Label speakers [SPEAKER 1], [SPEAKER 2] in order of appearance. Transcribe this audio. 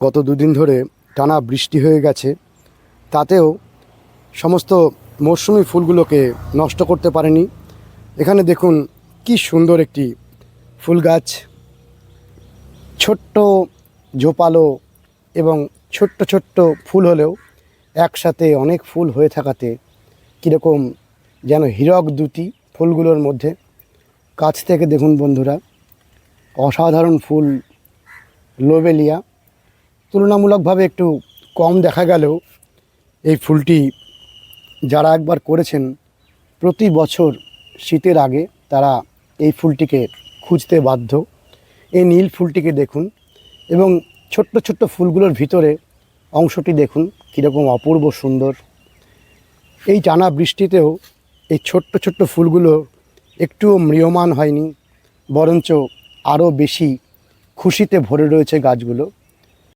[SPEAKER 1] গত দুদিন ধরে টানা বৃষ্টি হয়ে গেছে। তাতেও সমস্ত মরশুমি ফুলগুলোকে নষ্ট করতে পারেনি। এখানে দেখুন কি সুন্দর একটি ফুল গাছ। ছোট্ট ঝোপালো এবং ছোট্ট ছোট্ট ফুল হলেও একসাথে অনেক ফুল হয়ে থাকাতে কীরকম যেন হীরক দুটি ফুলগুলোর মধ্যে। কাছ থেকে দেখুন বন্ধুরা, অসাধারণ ফুল, লোবেলিয়া। তুলনামূলকভাবে একটু কম দেখা গেলেও এই ফুলটি যারা একবার করেছেন প্রতি বছর শীতের আগে তারা এই ফুলটিকে খুঁজতে বাধ্য। এই নীল ফুলটিকে দেখুন এবং ছোট্ট ছোট্ট ফুলগুলোর ভিতরে অংশটি দেখুন, কীরকম অপূর্ব সুন্দর। এই টানা বৃষ্টিতেও এই ছোট্ট ছোট্ট ফুলগুলো একটুও ম্রিয়মান হয়নি, বরঞ্চ আরও বেশি খুশিতে ভরে রয়েছে গাছগুলো।